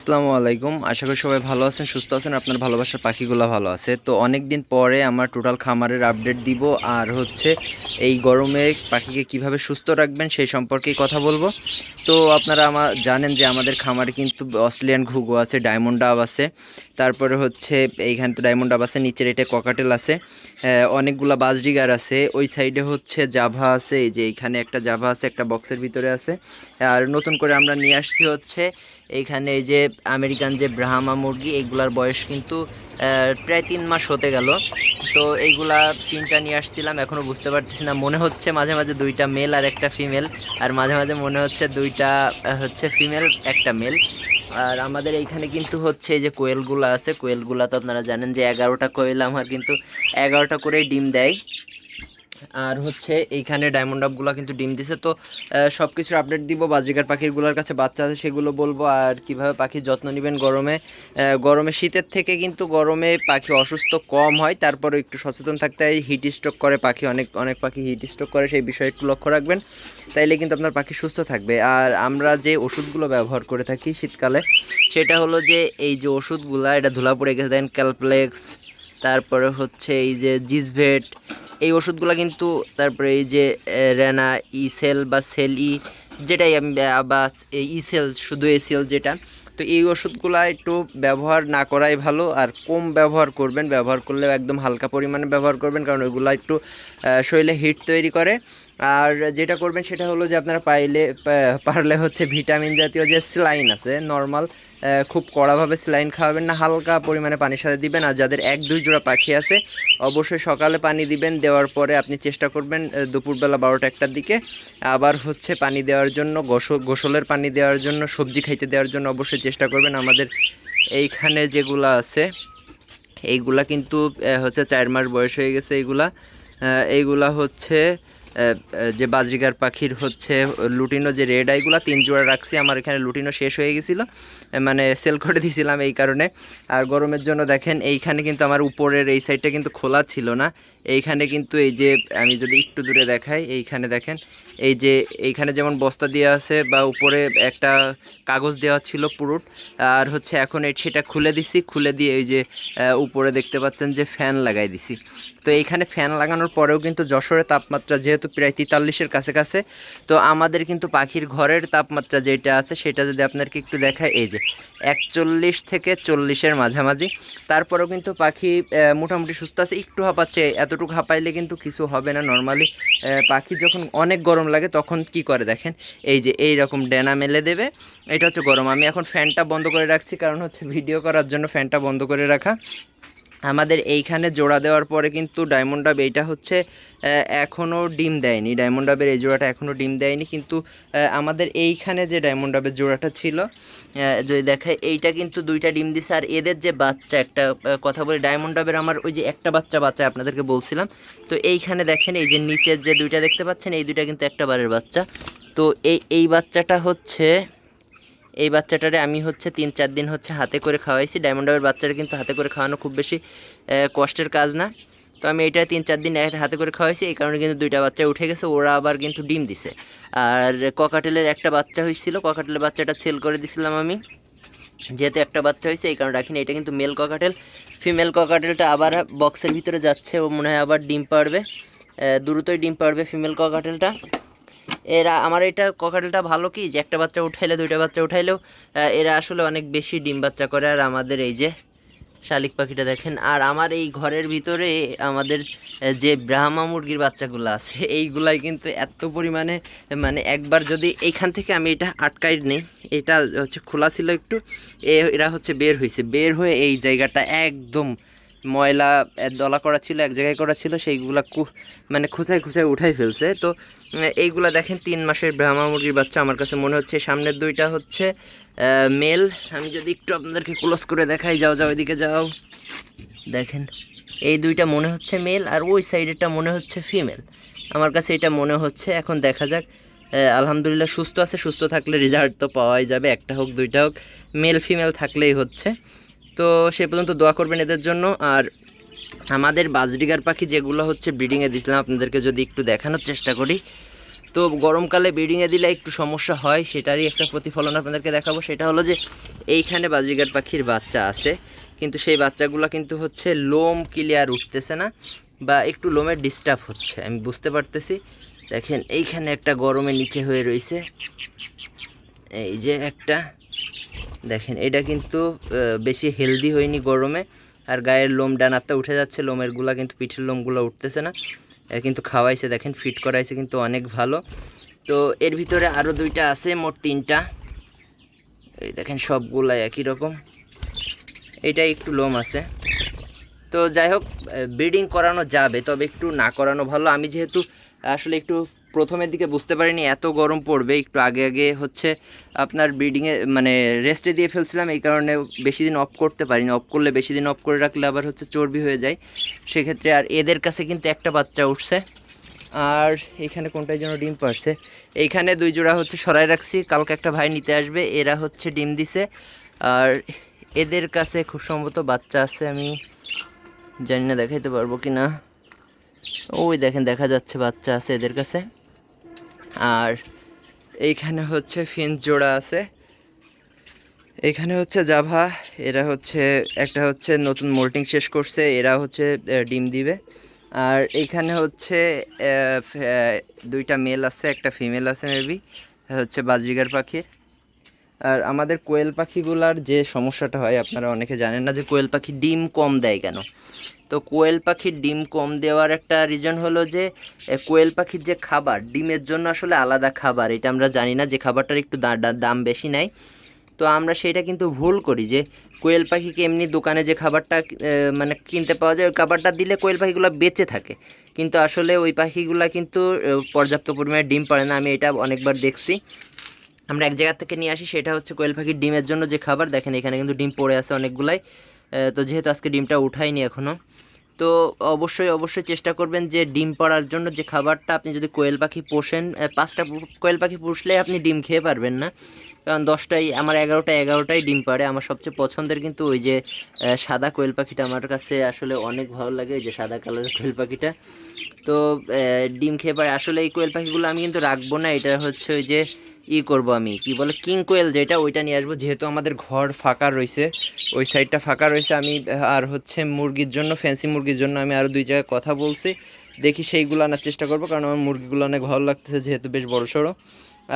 আসসালামু আলাইকুম। আশা করি সবাই ভালো আছেন, সুস্থ আছেন, আপনার ভালোবাসার পাখিগুলো ভালো আছে। তো অনেক দিন পরে আমার টোটাল খামারের আপডেট দিব আর হচ্ছে এই গরমে পাখিকে কীভাবে সুস্থ রাখবেন সেই সম্পর্কেই কথা বলব। তো আপনারা আমার জানেন যে আমাদের খামারে কিন্তু অস্ট্রেলিয়ান ঘুঘু আছে, ডায়মন্ড ডাব আছে, তারপরে হচ্ছে এইখানে তো ডায়মন্ড ডাব আছে, নিচের এটা ককাটেল আছে অনেকগুলা বাজরিগার আছে, ওই সাইডে হচ্ছে জাভা আছে, এই যে এইখানে একটা জাভা আছে, একটা বক্সের ভিতরে আছে, আর নতুন করে আমরা নিয়ে আসছি হচ্ছে এইখানে এই যে আমেরিকান যে ব্রাহ্মা মুরগি, এইগুলার বয়স কিন্তু প্রায় তিন মাস হতে গেল। তো এইগুলা তিনটা নিয়ে আসছিলাম এখনও বুঝতে পারতেছি না। মনে হচ্ছে মাঝে মাঝে দুইটা মেল আর একটা ফিমেল আর মাঝে মাঝে মনে হচ্ছে দুইটা হচ্ছে ফিমেল একটা মেল আর আমাদের এইখানে কিন্তু হচ্ছে এই যে কোয়েলগুলো আছে, কোয়েলগুলো তো আপনারা জানেন যে এগারোটা কোয়েল আমার কিন্তু এগারোটা করেই ডিম দেয়। আর হচ্ছে এইখানে ডায়মন্ড আপগুলো কিন্তু ডিম দিছে। তো সব কিছুর আপডেট দিব, বাজিকার পাখিরগুলোর কাছে বাচ্চা আছে সেগুলো বলব। আর কীভাবে পাখির যত্ন নেবেন গরমে? গরমে শীতের থেকে কিন্তু গরমে পাখি অসুস্থ কম হয়। তারপরে একটু সচেতন থাকতে হয়। হিট স্ট্রোক করে পাখি, অনেক অনেক পাখি হিট স্ট্রোক করে, সেই বিষয়ে একটু লক্ষ্য রাখবেন। তাইলে কিন্তু আপনার পাখি সুস্থ থাকবে। আর আমরা যে ওষুধগুলো ব্যবহার করে থাকি শীতকালে, সেটা হলো যে এই যে ওষুধগুলো, এটা ধুলা পড়ে গেছে, দেন ক্যালপ্লেক্স তারপরে হচ্ছে এই যে জিসভেট এই ওষুধগুলো কিন্তু তারপরে এই যে রেনা ইসেল বা সেল ই যেটাই আমি বা এই ইসেল শুধু এসিএল যেটা, তো এই ওষুধগুলো একটু ব্যবহার না করাই ভালো। আর কম ব্যবহার করবেন, ব্যবহার করলে একদম হালকা পরিমাণে ব্যবহার করবেন, কারণ ওইগুলো একটু শরীরে হিট তৈরি করে। আর যেটা করবেন সেটা হলো যে আপনারা পাইলে পারলে হচ্ছে ভিটামিন জাতীয় যে স্লাইন আছে, নর্মাল খুব কড়াভাবে স্লাইন খাওয়াবেন না, হালকা পরিমাণে পানির সাথে দিবেন। আর যাদের এক, দুই জোড়া পাখি আছে, অবশ্যই সকালে পানি দিবেন, দেওয়ার পরে আপনি চেষ্টা করবেন দুপুরবেলা বারোটা একটার দিকে। আবার হচ্ছে পানি দেওয়ার জন্য, গোসল, গোসলের পানি দেওয়ার জন্য, সবজি খাইতে দেওয়ার জন্য অবশ্যই চেষ্টা করবেন। আমাদের এইখানে যেগুলো আছে, এইগুলা কিন্তু হচ্ছে চার মাস বয়স হয়ে গেছে এইগুলা। এইগুলা হচ্ছে যে বাজরিগার পাখির হচ্ছে, লুটিনো যে রেড আইগুলো তিন জোড়া রাখছি, আমার এখানে লুটিনো শেষ হয়ে গেছিল। মানে সেল করে দিয়েছিলাম এই কারণে। আর গরমের জন্য দেখেন, এইখানে কিন্তু আমার উপরের এই সাইডটা কিন্তু খোলা ছিল না। এইখানে কিন্তু এই যে, আমি যদি একটু দূরে দেখাই, এইখানে দেখেন এই যে এইখানে যেমন বস্তা দেওয়া আছে বা উপরে একটা কাগজ দেওয়া ছিল পুরুট, আর হচ্ছে এখন সেটা খুলে দিছি, খুলে দিয়ে এই যে উপরে দেখতে পাচ্ছেন যে ফ্যান লাগাই দিছি। তো এইখানে ফ্যান লাগানোর পরেও কিন্তু যশোরের তাপমাত্রা যেহেতু প্রায় তেতাল্লিশের কাছে কাছে তো আমাদের কিন্তু পাখির ঘরের তাপমাত্রা যেটা আছে সেটা যদি আপনাকে একটু দেখায় এই যে একচল্লিশ থেকে চল্লিশের মাঝামাঝি। তারপরেও কিন্তু পাখি মোটামুটি সুস্থ আছে, একটু হাঁপাচ্ছে, এতটুকু হাঁপাইলে কিন্তু কিছু হবে না। নর্মালি পাখি যখন অনেক গরম লাগে, তখন কি করে দেখেন? এই যে এই রকম ডেনা মেলে দেবে, এটা হচ্ছে গরম। আমি এখন ফ্যানটা বন্ধ করে রাখছি, কারণ হচ্ছে ভিডিও করার জন্য ফ্যানটা বন্ধ করে রাখা। আমাদের এইখানে জোড়া দেওয়ার পরে কিন্তু ডায়মন্ড ডাব এইটা হচ্ছে এখনও ডিম দেয়নি। ডায়মন্ড ডাবের এই জোড়াটা এখনও ডিম দেয়নি। কিন্তু আমাদের এইখানে যে ডায়মন্ড ডাবের জোড়াটা ছিল যদি দেখায় এইটা কিন্তু দুইটা ডিম দিছে। আর এদের যে বাচ্চা, একটা কথা বলি ডায়মন্ড ডাবের আমার ওই যে একটা বাচ্চা বাচ্চা আপনাদেরকে বলছিলাম। তো এইখানে দেখেন, এই যে নিচের যে দুইটা দেখতে পাচ্ছেন, এই দুইটা কিন্তু একটা বারের বাচ্চা। তো এই এই বাচ্চাটা হচ্ছে এই বাচ্চাটারে আমি হচ্ছে তিন চার দিন হচ্ছে হাতে করে খাওয়াইছি। ডায়মন্ড ডাবের বাচ্চাটা কিন্তু হাতে করে খাওয়ানো খুব বেশি কষ্টের কাজ না। তো আমি এটা তিন চার দিন হাতে করে খাওয়াইছি, এই কারণে কিন্তু দুইটা বাচ্চা উঠে গেছে, ওরা আবার কিন্তু ডিম দিছে। আর ককাটেলের একটা বাচ্চা হয়েছিল ককাটেলের বাচ্চাটা সেল করে দিছিলাম আমি। যেহেতু একটা বাচ্চা হয়েছে এই কারণে রাখিনি, এটা কিন্তু মেল ককাটেল। ফিমেল ককাটেলটা আবার বক্সের ভিতরে যাচ্ছে, ও মনে হয় আবার ডিম পাড়বে। দ্রুতই ডিম পাড়বে ফিমেল ককাটেলটা। এরা, আমার এটা ককাটেলটা ভালো কি যে একটা বাচ্চা উঠাইলে, দুইটা বাচ্চা উঠাইলেও এরা আসলে অনেক বেশি ডিম বাচ্চা করে। আর আমাদের এই যে শালিক পাখিটা দেখেন, আর আমার এই ঘরের ভিতরে আমাদের যে ব্রাহ্মা মুরগির বাচ্চাগুলো আছে, এইগুলাই কিন্তু এত পরিমাণে মানে একবার যদি এইখান থেকে আমি এটা আটকাই নেই, এটা হচ্ছে খোলা ছিল একটু এরা হচ্ছে বের হয়েছে বের হয়ে এই জায়গাটা একদম ময়লা দলা করা ছিল, এক জায়গায় করা ছিল, সেইগুলা মানে খুঁচায় খুঁচায় উঠাই ফেলছে। তো এইগুলা দেখেন, তিন মাসের ব্রাহ্মা মুরগির বাচ্চা আমার কাছে মনে হচ্ছে। সামনের দুইটা হচ্ছে মেল। আমি যদি একটু আপনাদেরকে ক্লোজ করে দেখাই, যাও যাও, এদিকে যাও। দেখেন, এই দুইটা মনে হচ্ছে মেল আর ওই সাইডেরটা মনে হচ্ছে ফিমেল আমার কাছে এটা মনে হচ্ছে, এখন দেখা যাক। আলহামদুলিল্লাহ সুস্থ আছে, সুস্থ থাকলে রেজাল্ট তো পাওয়াই যাবে, একটা হোক, দুইটা হোক। মেল ফিমেল থাকলেই হচ্ছে। তো সে পর্যন্ত দোয়া করবেন এদের জন্য। আর আমাদের বাজরিগার পাখি যেগুলো হচ্ছে ব্রিডিংয়ে দিয়েছিলাম আপনাদেরকে যদি একটু দেখানোর চেষ্টা করি। তো গরমকালে ব্রিডিংয়ে দিলে একটু সমস্যা হয়, সেটারই একটা প্রতিফলন আপনাদেরকে দেখাবো। সেটা হলো যে, এইখানে বাজরিগার পাখির বাচ্চা আছে, কিন্তু সেই বাচ্চাগুলো কিন্তু হচ্ছে লোম ক্লিয়ার উঠতেছে না বা একটু লোমের ডিস্টার্ব হচ্ছে। আমি বুঝতে পারতেছি। দেখেন, এইখানে একটা গরমে নিচে হয়ে রয়েছে এই যে একটা, দেখেন, এটা কিন্তু বেশি হেলদি হয়নি গরমে। আর গায়ের লোম ডানাতে উঠে যাচ্ছে, লোমেরগুলা কিন্তু পিঠের লোমগুলো উঠতেছে না। কিন্তু খাওয়াইছে, দেখেন ফিট করাইছে কিন্তু অনেক ভালো। তো এর ভিতরে আরও দুইটা আছে, মোট তিনটা। এই দেখেন সবগুলা একই রকম। এইটা একটু লোম আছে। তো যাই হোক ব্রিডিং করানো যাবে, তবে একটু না করানো ভালো। আমি যেহেতু আসলে একটু প্রথমের দিকে বুঝতে পারিনি, এত গরম পড়বে, একটু আগে আগে হচ্ছে আপনার ব্রিডিংয়ে মানে রেস্টে দিয়ে ফেলছিলাম, এই কারণে বেশি দিন অফ করতে পারিনি। অফ করলে বেশি দিন অফ করে রাখলে আবার হচ্ছে চর্বি হয়ে যায়। সেক্ষেত্রে আর এদের কাছে কিন্তু একটা বাচ্চা উঠছে। আর এখানে কোনটাই যেন ডিম পারছে এইখানে দুই জোড়া হচ্ছে সরাই রাখছি, কালকে একটা ভাই নিতে আসবে, এরা হচ্ছে ডিম দিছে। আর এদের কাছে খুব সম্ভবত বাচ্চা আছে, আমি জানি না, দেখাইতে পারব কি না ওই দেখেন, দেখা যাচ্ছে বাচ্চা আছে এদের কাছে। আর এইখানে হচ্ছে ফিন্স জোড়া আছে। এখানে হচ্ছে জাভা, এরা হচ্ছে, একটা হচ্ছে নতুন মোল্টিং শেষ করছে, এরা হচ্ছে ডিম দিবে। আর এইখানে হচ্ছে দুইটা মেল আছে, একটা ফিমেল আছে মেবি হচ্ছে বাজরিগার পাখির আর আমাদের কোয়েল পাখিগুলার যে সমস্যাটা হয়, আপনারা অনেকে জানেন না যে কোয়েল পাখি ডিম কম দেয় কেন? তো কোয়েল পাখির ডিম কম দেওয়ার একটা রিজন হলো যে কোয়েল পাখির যে খাবার, ডিমের জন্য আসলে আলাদা খাবার। এটা আমরা জানি না যে খাবারটার একটু দাম বেশি নেয়। তো আমরা সেটা কিন্তু ভুল করি যে, কোয়েল পাখিকে এমনি দোকানে যে খাবারটা মানে কিনতে পাওয়া যায়, ওই খাবারটা দিলে কোয়েল পাখিগুলো বেঁচে থাকে। কিন্তু আসলে ওই পাখিগুলো কিন্তু পর্যাপ্ত পরিমাণে ডিম পারে না। আমি এটা অনেকবার দেখছি। আমরা এক জায়গা থেকে নিয়ে আসি, সেটা হচ্ছে কোয়েল পাখির ডিমের জন্য যে খাবার। দেখেন এখানে কিন্তু ডিম পড়ে আছে অনেকগুলাই। তো যেহেতু আজকে ডিমটা উঠাইনি এখনও তো অবশ্যই অবশ্যই চেষ্টা করবেন যে ডিম পাড়ার জন্য যে খাবারটা আপনি যদি কোয়েল পাখি পোষেন পাঁচটা কোয়েল পাখি পুষলে আপনি ডিম খেয়ে পারবেন না। কারণ দশটাই আমার এগারোটা এগারোটাই ডিম পাড়ে। আমার সবচেয়ে পছন্দের কিন্তু ওই যে সাদা কোয়েল পাখিটা। আমার কাছে আসলে অনেক ভালো লাগে ওই যে সাদা কালারের কোয়েল পাখিটা। তো ডিম খেয়ে পারে আসলে এই কোয়েল পাখিগুলো আমি কিন্তু রাখব না, এটা হচ্ছে ওই যে ই করব আমি, কি বলে, কিং কোয়েল যেটা, ওইটা নিয়ে আসব, যেহেতু আমাদের ঘর ফাঁকা রয়েছে, ওই সাইডটা ফাঁকা রয়েছে, আমি আর হচ্ছে মুরগির জন্য ফ্যান্সি মুরগির জন্য আমি আরও দুই জায়গায় কথা বলছি, দেখি সেইগুলো আনার চেষ্টা করব, কারণ আমার মুরগিগুলো অনেক ভালো লাগতেছে, যেহেতু বেশ বড় সড়ো,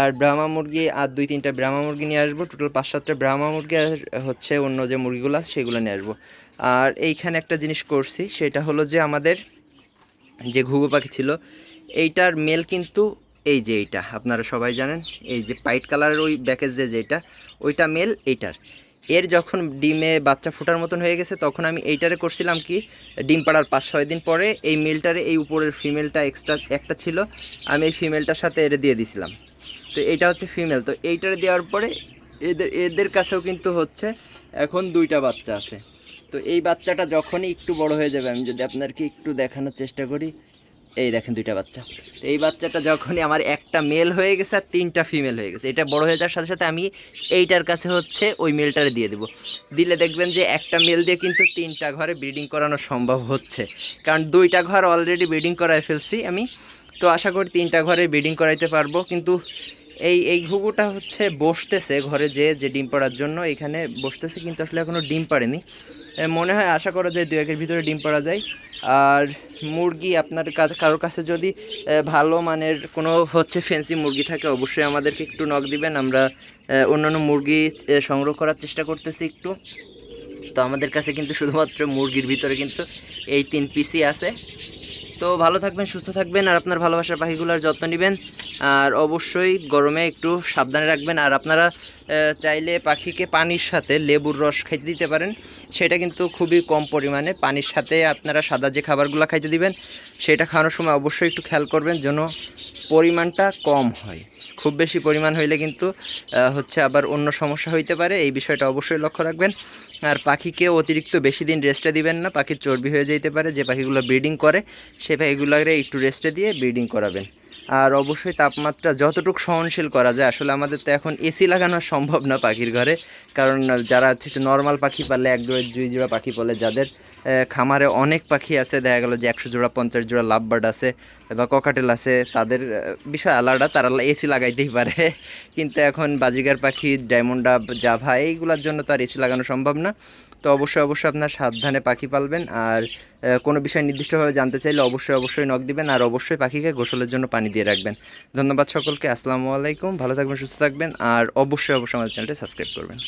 আর ব্রাহ্মা মুরগি, আর দুই তিনটা ব্রাহ্মা মুরগি নিয়ে আসব টোটাল পাঁচ সাতটা ব্রাহ্মা মুরগি, আর হচ্ছে অন্য যে মুরগিগুলো আছে, সেগুলো নিয়ে আসব, আর এইখানে একটা জিনিস করছি, সেটা হলো যে আমাদের যে ঘুঘু পাখি ছিল, এইটার মেল কিন্তু এই যে এইটা, আপনারা সবাই জানেন, এই যে পাইট কালারের ওই ব্যাকেজ যে যেটা, ওইটা মেল এইটার। এর যখন ডিমে বাচ্চা ফোটার মতন হয়ে গেছে, তখন আমি এইটারে করছিলাম কি, ডিম পাড়ার পাঁচ ছয় দিন পরে এই মেলটারে, এই উপরের ফিমেলটা এক্সট্রা একটা ছিল, আমি এই ফিমেলটার সাথে এরে দিয়ে দিছিলাম। তো এইটা হচ্ছে ফিমেল, তো এইটারে দেওয়ার পরে এদের এদের কাছেও কিন্তু হচ্ছে এখন দুইটা বাচ্চা আছে। তো এই বাচ্চাটা যখনই একটু বড় হয়ে যাবে আমি যদি আপনাদেরকে একটু দেখানোর চেষ্টা করি। এই দেখেন দুইটা বাচ্চা। তো এই বাচ্চাটা যখনই আমার একটা মেল হয়ে গেছে আর তিনটা ফিমেল হয়ে গেছে। এটা বড় হয়ে যাওয়ার সাথে সাথে আমি এইটার কাছে হচ্ছে ওই মেলটারে দিয়ে দেবো। দিলে দেখবেন যে একটা মেল দিয়ে কিন্তু তিনটা ঘরে ব্রিডিং করানো সম্ভব হচ্ছে। কারণ দুইটা ঘর অলরেডি ব্রিডিং করায় ফেলছি আমি। তো আশা করি তিনটা ঘরে ব্রিডিং করাইতে পারব। কিন্তু এই এই ঘুঘুটা হচ্ছে বসতেছে ঘরে যে যে ডিম পাড়ার জন্য এখানে বসতেছে কিন্তু আসলে এখনও ডিম পাড়েনি। এ, মনে হয় আশা করা যায় দু একের ভিতরে ডিম পাড়া যায়। আর মুরগি আপনার কারোর কাছে যদি ভালো মানের কোনো হচ্ছে ফেন্সি মুরগি থাকে, অবশ্যই আমাদেরকে একটু নখ দিবেন। আমরা অন্যান্য মুরগি সংগ্রহ করার চেষ্টা করতেছি একটু। তো আমাদের কাছে কিন্তু শুধুমাত্র মুরগির ভিতরে কিন্তু এই তিন পিসই আছে। তো ভালো থাকবেন, সুস্থ থাকবেন, আর আপনার ভালোবাসার পাখিগুলোর যত্ন নেবেন। আর অবশ্যই গরমে একটু সাবধানে রাখবেন। আর আপনারা চাইলে পাখিকে পানির সাথে লেবুর রস খাইতে দিতে পারেন। সেটা কিন্তু খুবই কম পরিমাণে। পানির সাথে আপনারা সাদা যে খাবারগুলো খাইতে দিবেন, সেটা খাওয়ানোর সময় অবশ্যই একটু খেয়াল করবেন যেন পরিমাণটা কম হয়। খুব বেশি পরিমাণ হইলে কিন্তু হচ্ছে আবার অন্য সমস্যা হইতে পারে। এই বিষয়টা অবশ্যই লক্ষ্য রাখবেন। আর পাখিকে অতিরিক্ত বেশি দিন রেস্টে দিবেন না। পাখির চর্বি হয়ে যেতে পারে। যে পাখিগুলো ব্রিডিং করে, সে পাখিগুলোকে একটু রেস্টে দিয়ে ব্রিডিং করাবেন। আর অবশ্যই তাপমাত্রা যতটুকু সহনশীল করা যায়, আসলে আমাদের তো এখন এসি লাগানো সম্ভব না পাখির ঘরে। কারণ যারা হচ্ছে নর্মাল পাখি পালে, এক জোড়া, দুই জোড়া পাখি পালে যাদের খামারে অনেক পাখি আছে, দেখা গেলো যে একশো জোড়া, পঞ্চাশ জোড়া লাভ বার্ড আছে বা ককাটেল আছে, তাদের বিষয় আলাদা, তারা এসি লাগাইতেই পারে। কিন্তু এখন বাজিগার পাখি ডায়মন্ডা জাভা এইগুলোর জন্য তো আর এসি লাগানো সম্ভব না। তো অবশ্যই অবশ্যই আপনার সাবধানে পাখি পালবেন। আর কোনো বিষয় নির্দিষ্টভাবে জানতে চাইলে অবশ্যই অবশ্যই নখ দিবেন আর অবশ্যই পাখিকে গোসলের জন্য পানি দিয়ে রাখবেন। ধন্যবাদ সকলকে, আসসালামু আলাইকুম, ভালো থাকবেন, সুস্থ থাকবেন, আর অবশ্যই অবশ্যই আমাদের চ্যানেলটি সাবস্ক্রাইব করবেন।